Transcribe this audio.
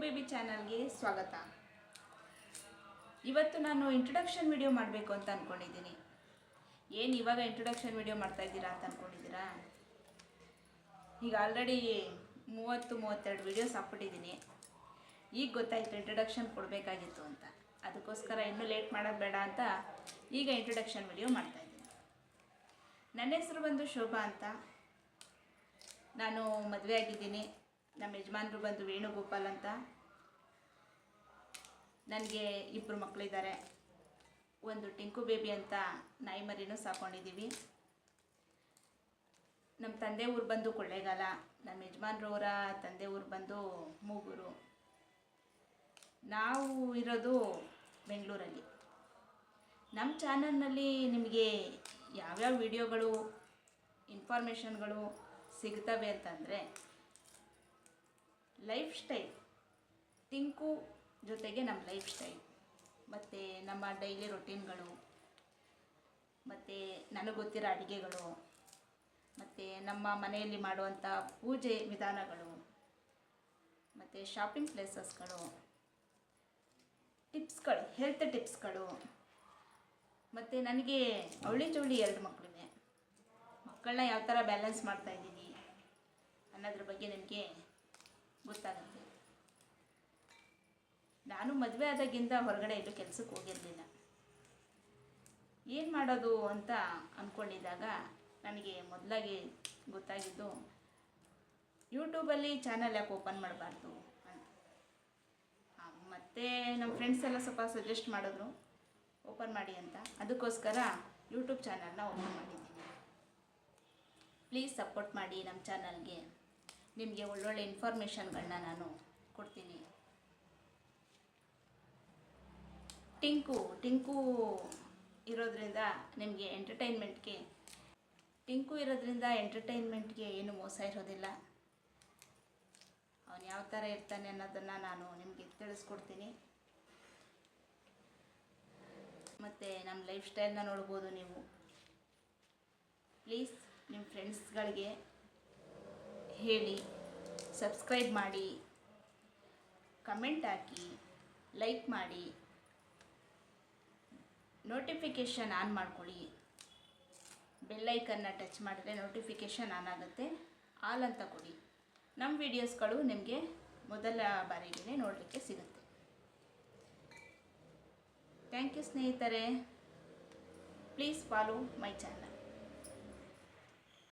Baby ಚಾನಲ್ಗೆ ಸ್ವಾಗತ. ಇವತ್ತು ನಾನು ಇಂಟ್ರೊಡಕ್ಷನ್ ವಿಡಿಯೋ ಮಾಡಬೇಕು ಅಂತ ಅಂದ್ಕೊಂಡಿದ್ದೀನಿ ಏನು ಇವಾಗ ಇಂಟ್ರೊಡಕ್ಷನ್ ವಿಡಿಯೋ ಮಾಡ್ತಾ ಇದ್ದೀರಾ ಅಂತ ಅಂದ್ಕೊಂಡಿದ್ದೀರಾ ಈಗ ಆಲ್ರೆಡಿ ಮೂವತ್ತು, ಮೂವತ್ತೆರಡು ವೀಡಿಯೋಸ್ ಹಾಕ್ಬಿಟ್ಟಿದ್ದೀನಿ. ಈಗ ಗೊತ್ತಾಯಿತು ಇಂಟ್ರೊಡಕ್ಷನ್ ಕೊಡಬೇಕಾಗಿತ್ತು ಅಂತ. ಅದಕ್ಕೋಸ್ಕರ ಇನ್ನೂ ಲೇಟ್ ಮಾಡೋದು ಬೇಡ ಅಂತ ಈಗ ಇಂಟ್ರೊಡಕ್ಷನ್ ವಿಡಿಯೋ ಮಾಡ್ತಾಯಿದ್ದೀನಿ ನನ್ನ ಹೆಸರು ಬಂದು ಶೋಭಾ ಅಂತ. ನಾನು ಮದುವೆ ಆಗಿದ್ದೀನಿ. ನಮ್ಮ ಯಜಮಾನ್ರು ಬಂದು ವೇಣುಗೋಪಾಲ್ ಅಂತ. ನನಗೆ ಇಬ್ಬರು ಮಕ್ಕಳಿದ್ದಾರೆ ಒಂದು ಟಿಂಕು ಬೇಬಿ ಅಂತ ನಾಯಿ ಮರಿನೂ ಸಾಕೊಂಡಿದ್ದೀವಿ ನಮ್ಮ ತಂದೆ ಊರು ಬಂದು ಕೊಳ್ಳೇಗಾಲ. ನಮ್ಮ ಯಜಮಾನ್ರವರ ತಂದೆ ಊರು ಬಂದು ಮೂಗೂರು. ನಾವು ಇರೋದು ಬೆಂಗಳೂರಲ್ಲಿ. ನಮ್ಮ ಚಾನಲ್ನಲ್ಲಿ ನಿಮಗೆ ಯಾವ್ಯಾವ ವಿಡಿಯೋಗಳು, ಇನ್ಫಾರ್ಮೇಷನ್ಗಳು ಸಿಗ್ತವೆ ಅಂತಂದರೆ ಲೈಫ್ ಸ್ಟೈಲ್. ಟಿಂಕು ಜೊತೆಗೆ ನಮ್ಮ ಲೈಫ್ ಸ್ಟೈಲ್. ಮತ್ತು ನಮ್ಮ ಡೈಲಿ ರೊಟೀನ್ಗಳು. ಮತ್ತು ನನಗೆ ಗೊತ್ತಿರೋ ಅಡುಗೆಗಳು. ಮತ್ತು ನಮ್ಮ ಮನೆಯಲ್ಲಿ ಮಾಡುವಂಥ ಪೂಜೆ ವಿಧಾನಗಳು. ಮತ್ತು ಶಾಪಿಂಗ್ ಪ್ಲೇಸಸ್ಗಳು ಟಿಪ್ಸ್ಗಳು ಹೆಲ್ತ್ ಟಿಪ್ಸ್ಗಳು. ಮತ್ತು ನನಗೆ ಅವಳಿ ಜವಳಿ ಎರಡು ಮಕ್ಕಳಿವೆ ಮಕ್ಕಳನ್ನ ಯಾವ ಥರ ಬ್ಯಾಲೆನ್ಸ್ ಮಾಡ್ತಾಯಿದ್ದೀನಿ ಅನ್ನೋದ್ರ ಬಗ್ಗೆ ನನಗೆ ಗೊತ್ತಾಗುತ್ತೆ ನಾನು ಮದುವೆ ಆದಾಗಿಂದ ಹೊರಗಡೆ ಎಲ್ಲೂ ಕೆಲಸಕ್ಕೆ ಹೋಗಿರಲಿಲ್ಲ. ಏನು ಮಾಡೋದು ಅಂತ ಅಂದ್ಕೊಂಡಿದ್ದಾಗ ನನಗೆ ಮೊದಲಾಗಿ ಗೊತ್ತಾಗಿದ್ದು ಯೂಟ್ಯೂಬಲ್ಲಿ ಚಾನಲ್ ಯಾಕೆ ಓಪನ್ ಮಾಡಬಾರ್ದು ಅಂತ. ಮತ್ತೆ ನಮ್ಮ ಫ್ರೆಂಡ್ಸ್ ಎಲ್ಲ ಸ್ವಲ್ಪ ಸಜೆಸ್ಟ್ ಮಾಡಿದ್ರು ಓಪನ್ ಮಾಡಿ ಅಂತ. ಅದಕ್ಕೋಸ್ಕರ ಯೂಟ್ಯೂಬ್ ಚಾನಲ್ನ ಓಪನ್ ಮಾಡಿದ್ದೀನಿ. ಪ್ಲೀಸ್ ಸಪೋರ್ಟ್ ಮಾಡಿ ನಮ್ಮ ಚಾನಲ್ಗೆ ನಿಮಗೆ ಒಳ್ಳೊಳ್ಳೆ ಇನ್ಫಾರ್ಮೇಷನ್ಗಳನ್ನ ನಾನು ಕೊಡ್ತೀನಿ. ಟಿಂಕು ಟಿಂಕು ಇರೋದ್ರಿಂದ ನಿಮಗೆ ಎಂಟರ್ಟೈನ್ಮೆಂಟ್ಗೆ ಟಿಂಕು ಇರೋದ್ರಿಂದ ಎಂಟರ್ಟೈನ್ಮೆಂಟ್ಗೆ ಏನು ಮೋಸ ಇರೋದಿಲ್ಲ. ಅವನು ಯಾವ ಥರ ಇರ್ತಾನೆ ಅನ್ನೋದನ್ನು ನಾನು ನಿಮಗೆ ತಿಳಿಸ್ಕೊಡ್ತೀನಿ. ಮತ್ತು ನಮ್ಮ ಲೈಫ್ ಸ್ಟೈಲ್ನ ನೋಡ್ಬೋದು ನೀವು. ಪ್ಲೀಸ್ ನಿಮ್ಮ ಫ್ರೆಂಡ್ಸ್ಗಳಿಗೆ ಹೇಳಿ ಸಬ್ಸ್ಕ್ರೈಬ್ ಮಾಡಿ ಕಮೆಂಟ್ ಹಾಕಿ ಲೈಕ್ ಮಾಡಿ ನೋಟಿಫಿಕೇಷನ್ ಆನ್ ಮಾಡ್ಕೊಳ್ಳಿ. ಬೆಲ್ಲೈಕನ್ನ ಟಚ್ ಮಾಡಿದ್ರೆ ನೋಟಿಫಿಕೇಷನ್ ಆನ್ ಆಗುತ್ತೆ. ಆಲ್ ಅಂತ ಕೊಡಿ. ನಮ್ಮ ವಿಡಿಯೋಸ್ಗಳು ನಿಮಗೆ ಮೊದಲ ಬಾರಿಗೆ ನೋಡಲಿಕ್ಕೆ ಸಿಗುತ್ತೆ. ಥ್ಯಾಂಕ್ ಯು ಸ್ನೇಹಿತರೆ. Please follow my channel